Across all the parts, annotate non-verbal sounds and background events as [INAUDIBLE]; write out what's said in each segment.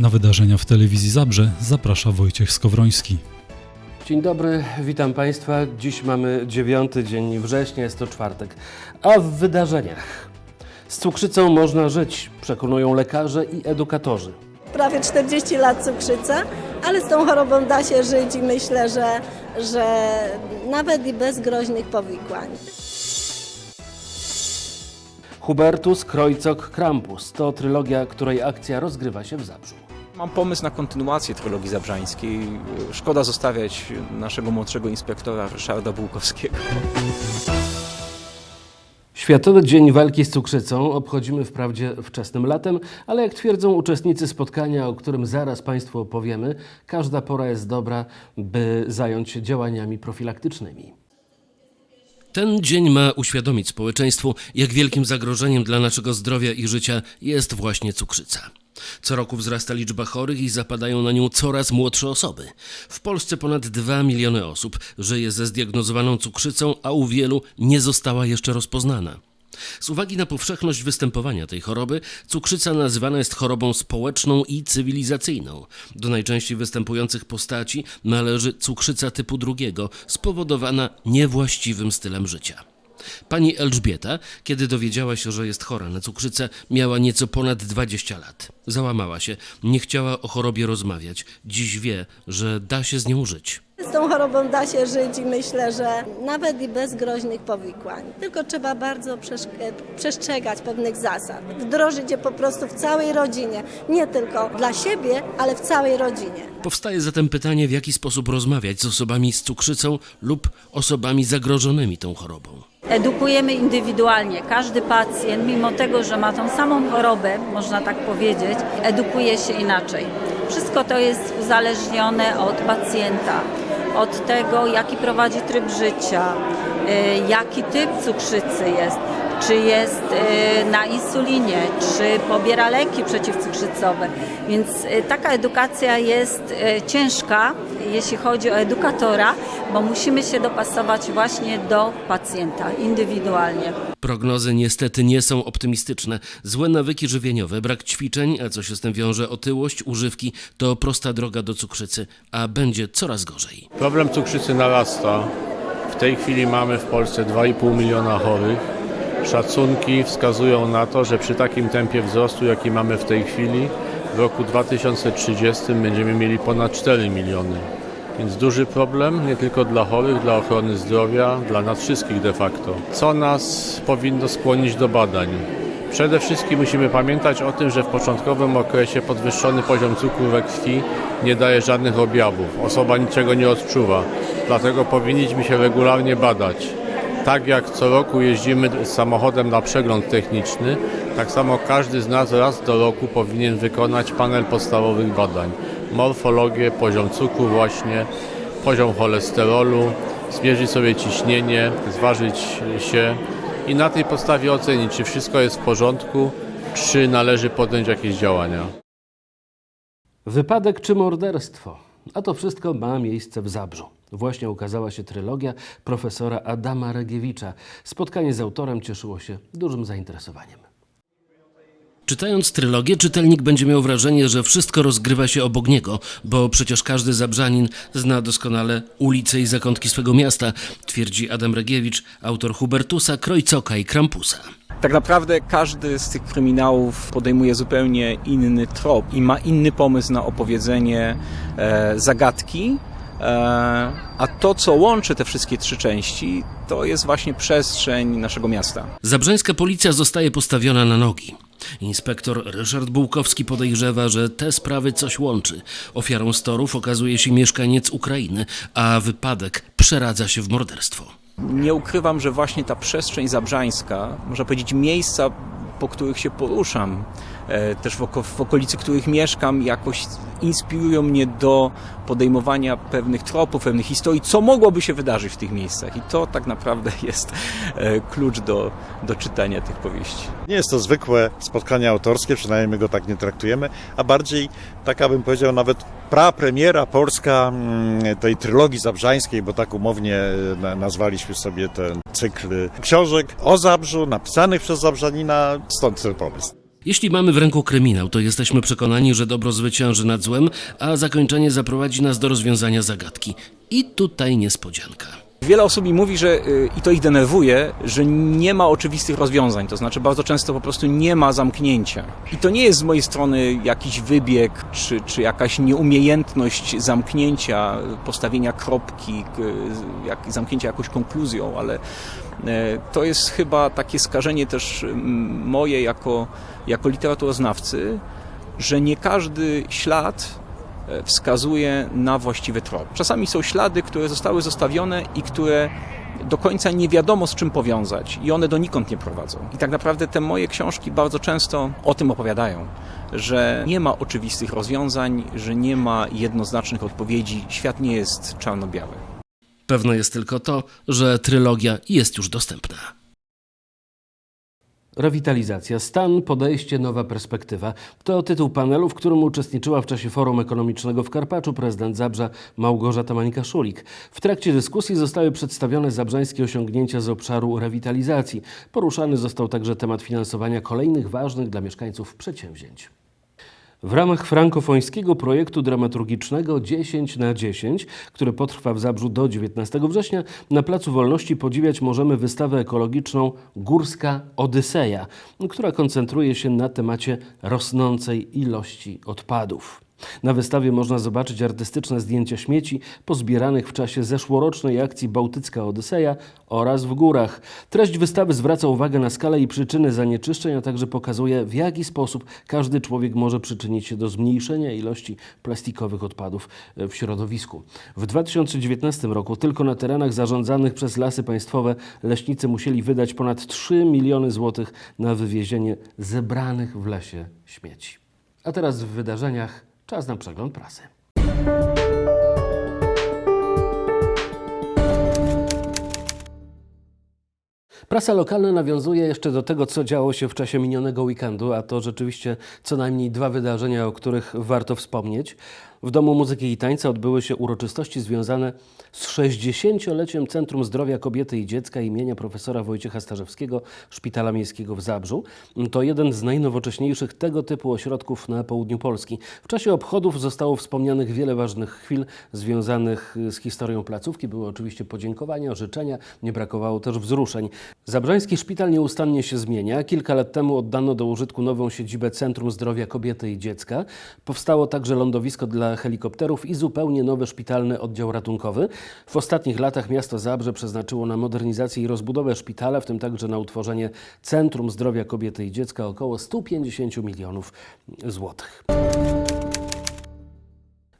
Na wydarzenia w telewizji Zabrze zaprasza Wojciech Skowroński. Dzień dobry, witam Państwa. Dziś mamy dziewiąty dzień września, jest to czwartek. A w wydarzeniach. Z cukrzycą można żyć, przekonują lekarze i edukatorzy. prawie 40 lat cukrzyca, ale z tą chorobą da się żyć i myślę, że, że nawet i bez groźnych powikłań. Hubertus, Krojcok, Krampus to trylogia, której akcja rozgrywa się w Zabrzu. Mam pomysł na kontynuację trylogii zabrzańskiej. Szkoda zostawiać naszego młodszego inspektora Ryszarda Bułkowskiego. Światowy Dzień Walki z Cukrzycą obchodzimy wprawdzie wczesnym latem, ale jak twierdzą uczestnicy spotkania, o którym zaraz Państwu opowiemy, każda pora jest dobra, by zająć się działaniami profilaktycznymi. Ten dzień ma uświadomić społeczeństwu, jak wielkim zagrożeniem dla naszego zdrowia i życia jest właśnie cukrzyca. Co roku wzrasta liczba chorych i zapadają na nią coraz młodsze osoby. W Polsce ponad 2 miliony osób żyje ze zdiagnozowaną cukrzycą, a u wielu nie została jeszcze rozpoznana. Z uwagi na powszechność występowania tej choroby, cukrzyca nazywana jest chorobą społeczną i cywilizacyjną. Do najczęściej występujących postaci należy cukrzyca typu drugiego, spowodowana niewłaściwym stylem życia. Pani Elżbieta, kiedy dowiedziała się, że jest chora na cukrzycę, miała nieco ponad 20 lat. Załamała się, nie chciała o chorobie rozmawiać. Dziś wie, że da się z nią żyć. Z tą chorobą da się żyć i myślę, że nawet i bez groźnych powikłań. Tylko trzeba bardzo przesz- przestrzegać pewnych zasad. Wdrożyć je po prostu w całej rodzinie. Nie tylko dla siebie, ale w całej rodzinie. Powstaje zatem pytanie, w jaki sposób rozmawiać z osobami z cukrzycą lub osobami zagrożonymi tą chorobą. Edukujemy indywidualnie. Każdy pacjent, mimo tego, że ma tą samą chorobę, można tak powiedzieć, edukuje się inaczej. Wszystko to jest uzależnione od pacjenta, od tego, jaki prowadzi tryb życia, y, jaki typ cukrzycy jest, czy jest y, na insulinie, czy pobiera leki przeciwcukrzycowe. Więc y, taka edukacja jest y, ciężka, jeśli chodzi o edukatora, bo musimy się dopasować właśnie do pacjenta indywidualnie. Prognozy niestety nie są optymistyczne. Złe nawyki żywieniowe, brak ćwiczeń, a co się z tym wiąże, otyłość, używki to prosta droga do cukrzycy, a będzie coraz gorzej. Problem cukrzycy narasta. W tej chwili mamy w Polsce 2,5 miliona chorych. Szacunki wskazują na to, że przy takim tempie wzrostu, jaki mamy w tej chwili, w roku 2030 będziemy mieli ponad 4 miliony. Więc duży problem nie tylko dla chorych, dla ochrony zdrowia, dla nas wszystkich de facto. Co nas powinno skłonić do badań? Przede wszystkim musimy pamiętać o tym, że w początkowym okresie podwyższony poziom cukru we krwi nie daje żadnych objawów. Osoba niczego nie odczuwa. Dlatego powinniśmy się regularnie badać. Tak jak co roku jeździmy samochodem na przegląd techniczny, tak samo każdy z nas raz do roku powinien wykonać panel podstawowych badań. Morfologię, poziom cukru właśnie, poziom cholesterolu, zmierzyć sobie ciśnienie, zważyć się i na tej podstawie ocenić, czy wszystko jest w porządku, czy należy podjąć jakieś działania. Wypadek czy morderstwo? A to wszystko ma miejsce w Zabrzu. Właśnie ukazała się trylogia profesora Adama Regiewicza. Spotkanie z autorem cieszyło się dużym zainteresowaniem. Czytając trylogię, czytelnik będzie miał wrażenie, że wszystko rozgrywa się obok niego, bo przecież każdy zabrzanin zna doskonale ulice i zakątki swego miasta, twierdzi Adam Regiewicz, autor Hubertusa, Krojcoka i Krampusa. Tak naprawdę każdy z tych kryminałów podejmuje zupełnie inny trop i ma inny pomysł na opowiedzenie e, zagadki. E, a to, co łączy te wszystkie trzy części, to jest właśnie przestrzeń naszego miasta. Zabrzeńska policja zostaje postawiona na nogi. Inspektor Ryszard Bułkowski podejrzewa, że te sprawy coś łączy. Ofiarą storów okazuje się mieszkaniec Ukrainy, a wypadek przeradza się w morderstwo. Nie ukrywam, że właśnie ta przestrzeń zabrzańska, można powiedzieć miejsca, po których się poruszam, też w, oko, w okolicy których mieszkam, jakoś inspirują mnie do podejmowania pewnych tropów, pewnych historii, co mogłoby się wydarzyć w tych miejscach. I to tak naprawdę [LAUGHS] jest e, klucz do, do czytania tych powieści. Nie jest to zwykłe spotkanie autorskie, przynajmniej my go tak nie traktujemy, a bardziej taka bym powiedział nawet prapremiera polska mm, tej trylogii zabrzańskiej, bo tak umownie e, na- nazwaliśmy sobie ten cykl książek o Zabrzu, napisanych przez Zabrzanina, stąd ten pomysł. Jeśli mamy w ręku kryminał, to jesteśmy przekonani, że dobro zwycięży nad złem, a zakończenie zaprowadzi nas do rozwiązania zagadki. I tutaj niespodzianka. Wiele osób mi mówi, że y, i to ich denerwuje, że nie ma oczywistych rozwiązań. To znaczy, bardzo często po prostu nie ma zamknięcia. I to nie jest z mojej strony jakiś wybieg, czy, czy jakaś nieumiejętność zamknięcia, postawienia kropki, jak, zamknięcia jakąś konkluzją, ale e, to jest chyba takie skażenie też moje jako, jako literaturoznawcy, że nie każdy ślad wskazuje na właściwy trop. Czasami są ślady, które zostały zostawione i które do końca nie wiadomo z czym powiązać i one donikąd nie prowadzą. I tak naprawdę te moje książki bardzo często o tym opowiadają, że nie ma oczywistych rozwiązań, że nie ma jednoznacznych odpowiedzi, świat nie jest czarno-biały. Pewne jest tylko to, że trylogia jest już dostępna. Rewitalizacja, stan, podejście, nowa perspektywa. To tytuł panelu, w którym uczestniczyła w czasie Forum Ekonomicznego w Karpaczu prezydent Zabrza Małgorzata Mańka-Szulik. W trakcie dyskusji zostały przedstawione zabrzańskie osiągnięcia z obszaru rewitalizacji. Poruszany został także temat finansowania kolejnych ważnych dla mieszkańców przedsięwzięć. W ramach frankofońskiego projektu dramaturgicznego 10 na 10, który potrwa w Zabrzu do 19 września, na Placu Wolności podziwiać możemy wystawę ekologiczną Górska Odyseja, która koncentruje się na temacie rosnącej ilości odpadów. Na wystawie można zobaczyć artystyczne zdjęcia śmieci pozbieranych w czasie zeszłorocznej akcji Bałtycka Odyseja oraz w górach. Treść wystawy zwraca uwagę na skalę i przyczyny zanieczyszczeń, a także pokazuje w jaki sposób każdy człowiek może przyczynić się do zmniejszenia ilości plastikowych odpadów e, w środowisku. W 2019 roku tylko na terenach zarządzanych przez lasy państwowe leśnicy musieli wydać ponad 3 miliony złotych na wywiezienie zebranych w lesie śmieci. A teraz w wydarzeniach czas na przegląd prasy. Prasa lokalna nawiązuje jeszcze do tego, co działo się w czasie minionego weekendu, a to rzeczywiście co najmniej dwa wydarzenia, o których warto wspomnieć. W Domu Muzyki i Tańca odbyły się uroczystości związane z 60-leciem Centrum Zdrowia Kobiety i Dziecka imienia profesora Wojciecha Starzewskiego Szpitala Miejskiego w Zabrzu. To jeden z najnowocześniejszych tego typu ośrodków na południu Polski. W czasie obchodów zostało wspomnianych wiele ważnych chwil związanych z historią placówki. Były oczywiście podziękowania, życzenia, nie brakowało też wzruszeń. Zabrzański szpital nieustannie się zmienia. Kilka lat temu oddano do użytku nową siedzibę Centrum Zdrowia Kobiety i Dziecka. Powstało także lądowisko dla helikopterów i zupełnie nowy szpitalny oddział ratunkowy. W ostatnich latach miasto Zabrze przeznaczyło na modernizację i rozbudowę szpitala, w tym także na utworzenie Centrum Zdrowia Kobiety i Dziecka około 150 milionów złotych.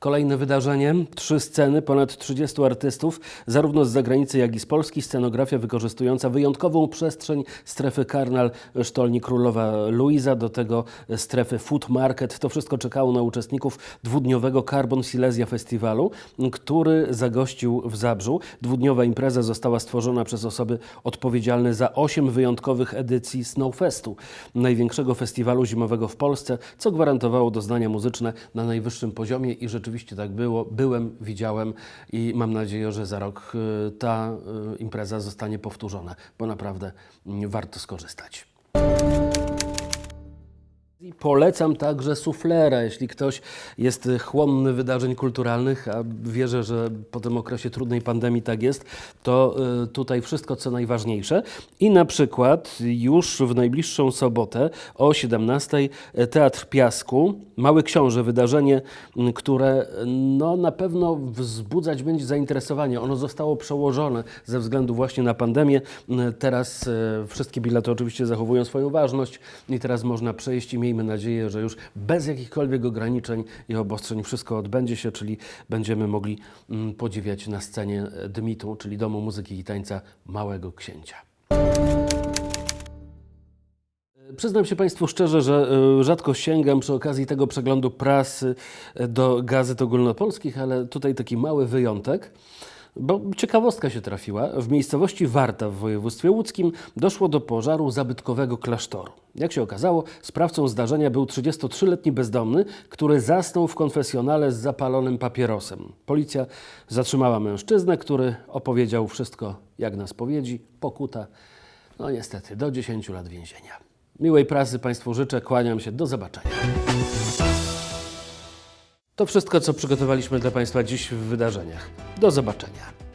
Kolejne wydarzenie, trzy sceny, ponad 30 artystów, zarówno z zagranicy, jak i z Polski. Scenografia wykorzystująca wyjątkową przestrzeń strefy Karnal Sztolni Królowa Luiza, do tego strefy Food Market. To wszystko czekało na uczestników dwudniowego Carbon Silesia Festiwalu, który zagościł w Zabrzu. Dwudniowa impreza została stworzona przez osoby odpowiedzialne za osiem wyjątkowych edycji Snowfestu, największego festiwalu zimowego w Polsce, co gwarantowało doznania muzyczne na najwyższym poziomie i rzeczywiście tak było. Byłem, widziałem i mam nadzieję, że za rok y, ta y, impreza zostanie powtórzona, bo naprawdę mm, warto skorzystać. I Polecam także suflera, jeśli ktoś jest y, chłonny wydarzeń kulturalnych, a wierzę, że po tym okresie trudnej pandemii tak jest, to y, tutaj wszystko co najważniejsze. I na przykład już w najbliższą sobotę o 17 Teatr Piasku, Mały Książę, wydarzenie, m, które no, na pewno wzbudzać będzie zainteresowanie. Ono zostało przełożone ze względu właśnie na pandemię. M, Teraz y, wszystkie bilety oczywiście zachowują swoją ważność i teraz można przejść i miejmy nadzieję, że już bez jakichkolwiek ograniczeń i obostrzeń wszystko odbędzie się, czyli będziemy mogli mm, podziwiać na scenie e, Dymitu, czyli Domu Muzyki i Tańca Małego Księcia. Przyznam się Państwu szczerze, że e, rzadko sięgam przy okazji tego przeglądu prasy e, do gazet ogólnopolskich, ale tutaj taki mały wyjątek. Bo ciekawostka się trafiła. W miejscowości Warta w województwie łódzkim doszło do pożaru zabytkowego klasztoru. Jak się okazało, sprawcą zdarzenia był 33-letni bezdomny, który zasnął w konfesjonale z zapalonym papierosem. Policja zatrzymała mężczyznę, który opowiedział wszystko jak na spowiedzi. Pokuta, no niestety, do 10 lat więzienia. Miłej pracy Państwu życzę, kłaniam się, do zobaczenia. To wszystko, co przygotowaliśmy dla Państwa dziś w wydarzeniach. Do zobaczenia.